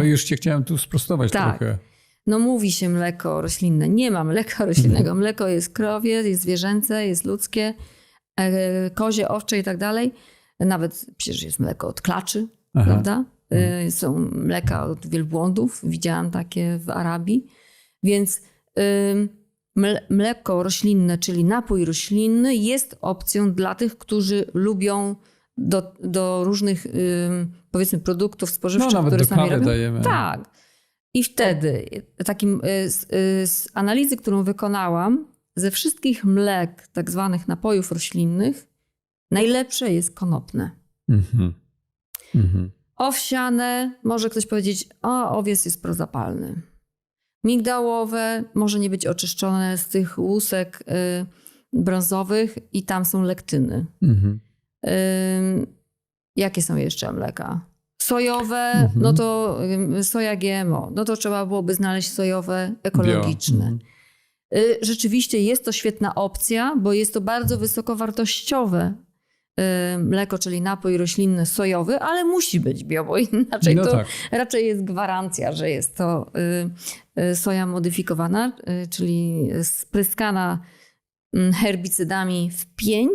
No już cię chciałem tu sprostować Tak. trochę. No mówi się mleko roślinne. Nie ma mleka roślinnego. Mleko jest krowie, jest zwierzęce, jest ludzkie, e, kozie, owcze i tak dalej. Nawet przecież jest mleko od klaczy, Aha. prawda? E, Są mleka od wielbłądów. Widziałam takie w Arabii. Więc mleko roślinne, czyli napój roślinny jest opcją dla tych, którzy lubią do, do różnych powiedzmy produktów No spożywczych, nawet które sami robią. dajemy. Tak. I wtedy takim y, z, y, z analizy, którą wykonałam, ze wszystkich mlek, tak zwanych napojów roślinnych, najlepsze jest konopne. Mhm. Mhm. Owsiane, może ktoś powiedzieć, o, owiec jest prozapalny. Migdałowe może nie być oczyszczone z tych łusek y, brązowych i tam są lektyny. Mhm. Jakie są jeszcze mleka? Sojowe, Mhm. no to soja GMO. No to trzeba byłoby znaleźć sojowe ekologiczne. Mhm. Y, Rzeczywiście jest to świetna opcja, bo jest to bardzo wysokowartościowe y, mleko, czyli napój roślinny sojowy, ale musi być bio, bo inaczej No to tak. raczej jest gwarancja, że jest to y, soja modyfikowana, czyli spryskana mm, herbicydami w pień